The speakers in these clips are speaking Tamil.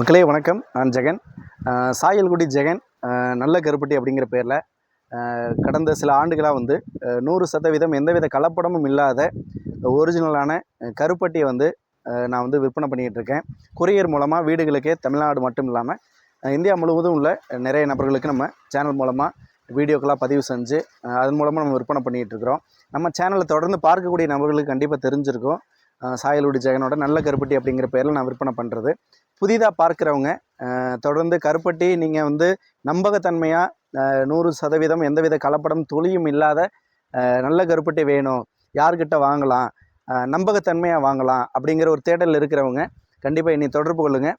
மக்களே வணக்கம். நான் ஜெகன். சாயல்குடி ஜெகன். நல்ல கருப்பட்டி அப்படிங்கிற பேரில். கடந்த சில ஆண்டுகளாக வந்து நூறு சதவீதம் எந்தவித கலப்படமும் இல்லாத ஒரிஜினலான கருப்பட்டியை வந்து நான் வந்து விற்பனை பண்ணிக்கிட்டு இருக்கேன். கொரியர் மூலமாக வீடுகளுக்கே தமிழ்நாடு மட்டும் இல்லாமல் இந்தியா முழுவதும் உள்ள நிறைய நபர்களுக்கு நம்ம சேனல் மூலமாக வீடியோக்களாக பதிவு செஞ்சு அதன் மூலமாக நம்ம விற்பனை பண்ணிகிட்ருக்குறோம் நம்ம சேனலை தொடர்ந்து பார்க்கக்கூடிய நபர்களுக்கு கண்டிப்பாக தெரிஞ்சிருக்கும். சாயலுடி சாயல்குடி ஜெகனோட நல்ல கருப்பட்டி அப்படிங்கிற பேரில் நான் விற்பனை பண்ணுறது புதிதாக பார்க்குறவங்க தொடர்ந்து கருப்பட்டி நீங்கள் வந்து நம்பகத்தன்மையாக நூறு சதவீதம் எந்தவித கலப்படம் துளியும் இல்லாத நல்ல கருப்பட்டி வேணும். யார்கிட்ட வாங்கலாம்? நம்பகத்தன்மையாக வாங்கலாம் அப்படிங்கிற ஒரு தேடல் இருக்கிறவங்க கண்டிப்பாக என்னை தொடர்பு கொள்ளுங்கள்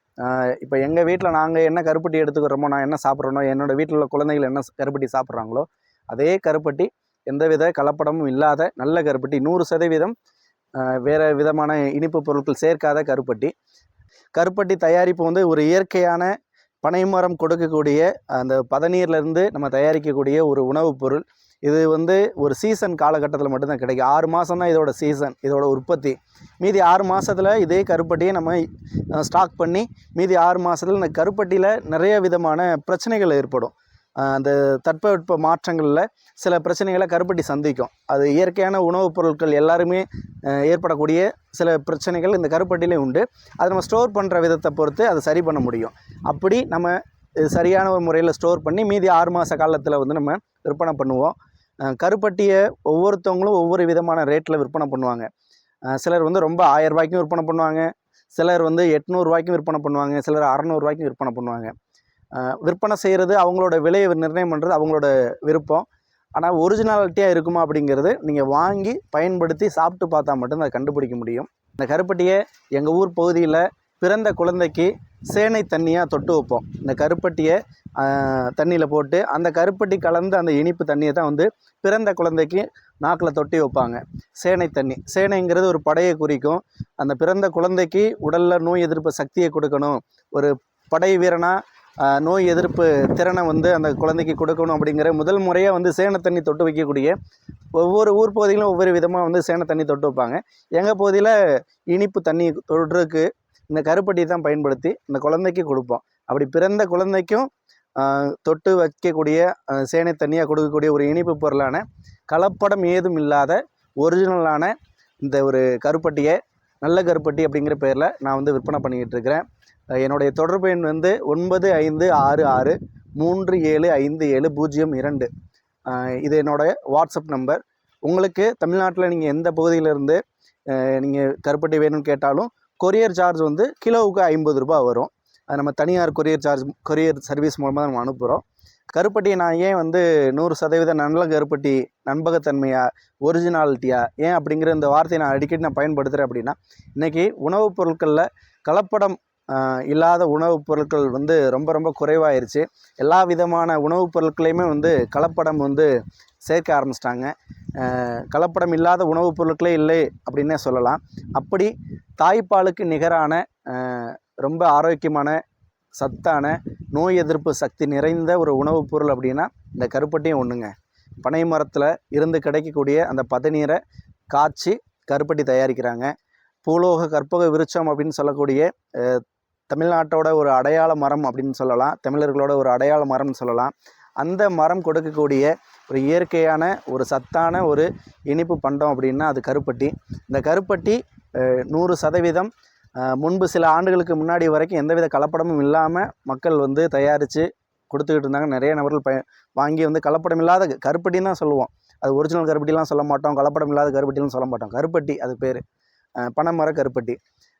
இப்போ எங்கள் வீட்டில் நாங்கள் என்ன கருப்பட்டி எடுத்துக்கிறோமோ நான் என்ன சாப்பிட்றனோ என்னோடய வீட்டில் உள்ள குழந்தைகள் என்ன கருப்பட்டி சாப்பிட்றாங்களோ அதே கருப்பட்டி எந்தவித கலப்படமும் இல்லாத நல்ல கருப்பட்டி நூறு சதவீதம் வேறு விதமான இனிப்பு பொருட்கள் சேர்க்காத கருப்பட்டி கருப்பட்டி தயாரிப்பு வந்து ஒரு இயற்கையான பனைமரம் கொடுக்கக்கூடிய அந்த பதநீர்லேருந்து நம்ம தயாரிக்கக்கூடிய ஒரு உணவுப் பொருள். இது வந்து ஒரு சீசன் காலகட்டத்தில் மட்டும்தான் கிடைக்கும். ஆறு மாதம் தான் இதோட சீசன் இதோட உற்பத்தி. மீதி ஆறு மாதத்தில் இதே கருப்பட்டியை நம்ம ஸ்டாக் பண்ணி மீதி ஆறு மாதத்தில் இந்த கருப்பட்டியில் நிறைய விதமான பிரச்சனைகள் ஏற்படும். அந்த தட்பவெட்ப மாற்றங்களில் சில பிரச்சனைகளை கருப்பட்டி சந்திக்கும். அது இயற்கையான உணவுப் பொருட்கள் எல்லாருமே ஏற்படக்கூடிய சில பிரச்சனைகள் இந்த கருப்பட்டியிலே உண்டு. அதை நம்ம ஸ்டோர் பண்ணுற விதத்தை பொறுத்து அதை சரி பண்ண முடியும். அப்படி நம்ம சரியான ஒரு முறையில் ஸ்டோர் பண்ணி மீதி ஆறு மாத காலத்தில் வந்து நம்ம விற்பனை பண்ணுவோம். கருப்பட்டியை ஒவ்வொருத்தவங்களும் ஒவ்வொரு விதமான ரேட்டில் விற்பனை பண்ணுவாங்க. சிலர் வந்து ரொம்ப ஆயிரம் ரூபாய்க்கும் விற்பனை பண்ணுவாங்க. சிலர் வந்து எட்நூறுரூவாய்க்கும் விற்பனை பண்ணுவாங்க. சிலர் அறநூறுவாய்க்கும் விற்பனை பண்ணுவாங்க. விற்பனை செய்கிறது அவங்களோட விலையை நிர்ணயம் பண்ணுறது அவங்களோட விருப்பம். ஆனால் ஒரிஜினாலிட்டியாக இருக்குமா அப்படிங்கிறது நீங்கள் வாங்கி பயன்படுத்தி சாப்பிட்டு பார்த்தா மட்டும் அதை கண்டுபிடிக்க முடியும். இந்த கருப்பட்டியை எங்கள் ஊர் பகுதியில் பிறந்த குழந்தைக்கு சேனை தண்ணியாக தொட்டு வைப்போம். இந்த கருப்பட்டியை தண்ணியில் போட்டு அந்த கருப்பட்டி கலந்த அந்த இனிப்பு தண்ணியை தான் வந்து பிறந்த குழந்தைக்கு நாக்கில் தொட்டி வைப்பாங்க. சேனை தண்ணி. சேனைங்கிறது ஒரு படையை குறிக்கும். அந்த பிறந்த குழந்தைக்கு உடலில் நோய் எதிர்ப்பு சக்தியை கொடுக்கணும். ஒரு படை வீரனாக நோய் எதிர்ப்பு திறனை வந்து அந்த குழந்தைக்கு கொடுக்கணும் அப்படிங்கிற முதல் முறையாக வந்து சேன தண்ணி தொட்டு வைக்கக்கூடிய ஒவ்வொரு ஊர் பகுதியிலும் ஒவ்வொரு விதமாக வந்து சேன தண்ணி தொட்டு வைப்பாங்க. எங்கள் பகுதியில் இனிப்பு தண்ணி தொடுறதுக்கு இந்த கருப்பட்டியை தான் பயன்படுத்தி இந்த குழந்தைக்கு கொடுப்போம். அப்படி பிறந்த குழந்தைக்கும் தொட்டு வைக்கக்கூடிய சேனை தண்ணியாக கொடுக்கக்கூடிய ஒரு இனிப்பு பொருளான கலப்படம் ஏதும் இல்லாத ஒரிஜினலான இந்த ஒரு கருப்பட்டியை நல்ல கருப்பட்டி அப்படிங்கிற பேரில் நான் வந்து விற்பனை பண்ணிக்கிட்டு இருக்கிறேன். என்னுடைய தொடர்பு எண் வந்து ஒன்பது ஐந்து ஆறு ஆறு மூன்று ஏழு ஐந்து ஏழு பூஜ்ஜியம் இரண்டு. இது என்னோடய வாட்ஸ்அப் நம்பர். உங்களுக்கு தமிழ்நாட்டில் நீங்கள் எந்த பகுதியிலேருந்து நீங்கள் கருப்பட்டி வேணும்னு கேட்டாலும் கொரியர் சார்ஜ் வந்து கிலோவுக்கு ஐம்பது ரூபாய் வரும். அது நம்ம தனியார் கொரியர் சார்ஜ் கொரியர் சர்வீஸ் மூலமாக நம்ம அனுப்புகிறோம் கருப்பட்டியை நான் ஏன் வந்து நூறு சதவீத நல்ல கருப்பட்டி நண்பகத்தன்மையாக ஒரிஜினாலிட்டியா ஏன் அப்படிங்கிற இந்த வார்த்தையை நான் அடிக்கடி நான் பயன்படுத்துகிறேன் அப்படின்னா இன்றைக்கி உணவுப் பொருட்களில் கலப்படம் இல்லாத உணவுப் பொருட்கள் வந்து ரொம்ப ரொம்ப குறைவாயிருச்சு. எல்லா விதமான உணவுப் பொருட்களையுமே வந்து கலப்படம் வந்து சேர்க்க ஆரம்பிச்சிட்டாங்க. கலப்படம் இல்லாத உணவுப் பொருட்களே இல்லை அப்படின்னே சொல்லலாம். அப்படி தாய்ப்பாலுக்கு நிகரான ரொம்ப ஆரோக்கியமான சத்தான நோய் எதிர்ப்பு சக்தி நிறைந்த ஒரு உணவுப் பொருள் அப்படின்னா இந்த கருப்பட்டியும் ஒன்றுங்க பனை மரத்தில் இருந்து கிடைக்கக்கூடிய அந்த பதநீரை காய்ச்சி கருப்பட்டி தயாரிக்கிறாங்க. பூலோக கற்பக விருட்சம் அப்படின்னு சொல்லக்கூடிய தமிழ்நாட்டோட ஒரு அடையாள மரம் அப்படின்னு சொல்லலாம். தமிழர்களோட ஒரு அடையாள மரம்னு சொல்லலாம். அந்த மரம் கொடுக்கக்கூடிய ஒரு இயற்கையான ஒரு சத்தான ஒரு இனிப்பு பண்டம் அப்படின்னா அது கருப்பட்டி. இந்த கருப்பட்டி நூறு சதவீதம் முன்பு சில ஆண்டுகளுக்கு முன்னாடி வரைக்கும் எந்தவித கலப்படமும் இல்லாமல் மக்கள் வந்து தயாரித்து கொடுத்துக்கிட்டு இருந்தாங்க. நிறைய நபர்கள் ப வாங்கி வந்து கலப்படம் இல்லாத கருப்பட்டின்னு தான் சொல்லுவோம். அது ஒரிஜினல் கருப்பட்டிலாம் சொல்ல மாட்டோம். கலப்படம் இல்லாத கருப்பட்டிலாம் சொல்ல மாட்டோம். கருப்பட்டி அது பேர். பனைமர கருப்பட்டி.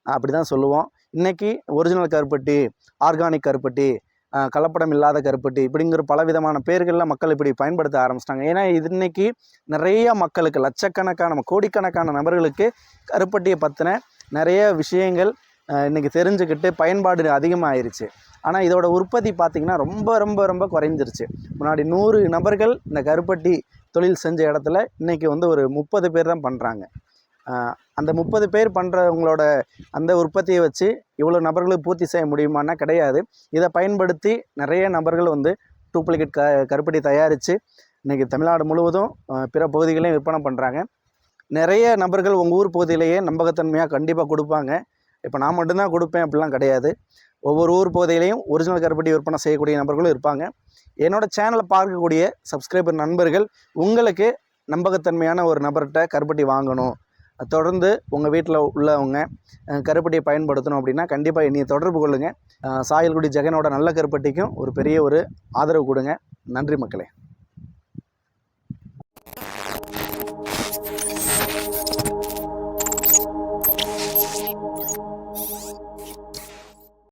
அப்படி தான் சொல்லுவோம். இன்றைக்கி ஒரிஜினல் கருப்பட்டி ஆர்கானிக் கருப்பட்டி கலப்படம் இல்லாத கருப்பட்டி இப்படிங்கிற பல விதமான பேர்களில் மக்கள் இப்படி பயன்படுத்த ஆரம்பிச்சிட்டாங்க. ஏன்னா இது இன்னைக்கு நிறைய மக்களுக்கு லட்சக்கணக்கான கோடிக்கணக்கான நபர்களுக்கு கருப்பட்டியை பற்றின நிறைய விஷயங்கள் இன்றைக்கி தெரிஞ்சுக்கிட்டு பயன்பாடு அதிகமாகிருச்சு ஆனால் இதோட உற்பத்தி பார்த்திங்கன்னா ரொம்ப ரொம்ப ரொம்ப குறைஞ்சிருச்சு. முன்னாடி நூறு நபர்கள் இந்த கருப்பட்டி தொழில் செஞ்ச இடத்துல இன்றைக்கி வந்து ஒரு முப்பது பேர் தான் பண்ணுறாங்க அந்த முப்பது பேர் பண்ணுறவங்களோட அந்த உற்பத்தியை வச்சு இவ்வளோ நபர்களுக்கு பூர்த்தி செய்ய முடியுமான்னா கிடையாது. இதை பயன்படுத்தி நிறைய நபர்கள் வந்து டூப்ளிகேட் க கருப்பட்டி தயாரித்து இன்றைக்கி தமிழ்நாடு முழுவதும் பிற பகுதிகளையும் விற்பனை பண்ணுறாங்க நிறைய நபர்கள் உங்கள் ஊர் பகுதியிலேயே நம்பகத்தன்மையாக கண்டிப்பாக கொடுப்பாங்க. இப்போ நான் மட்டும்தான் கொடுப்பேன் அப்படிலாம் கிடையாது. ஒவ்வொரு ஊர் பகுதியிலையும் ஒரிஜினல் கருப்பட்டி விற்பனை செய்யக்கூடிய நபர்களும் இருப்பாங்க. என்னோடய சேனலை பார்க்கக்கூடிய சப்ஸ்கிரைபர் நண்பர்கள் உங்களுக்கு நம்பகத்தன்மையான ஒரு நபர்கிட்ட கருப்பட்டி வாங்கணும். தொடர்ந்து உங்கள் வீட்டில் உள்ளவங்க கருப்பட்டியை பயன்படுத்தணும் அப்படின்னா கண்டிப்பாக என்னையை தொடர்பு கொள்ளுங்கள் சாயல்குடி ஜெகனோட நல்ல கருப்பட்டிக்கும் ஒரு பெரிய ஒரு ஆதரவு கொடுங்க. நன்றி மக்களே.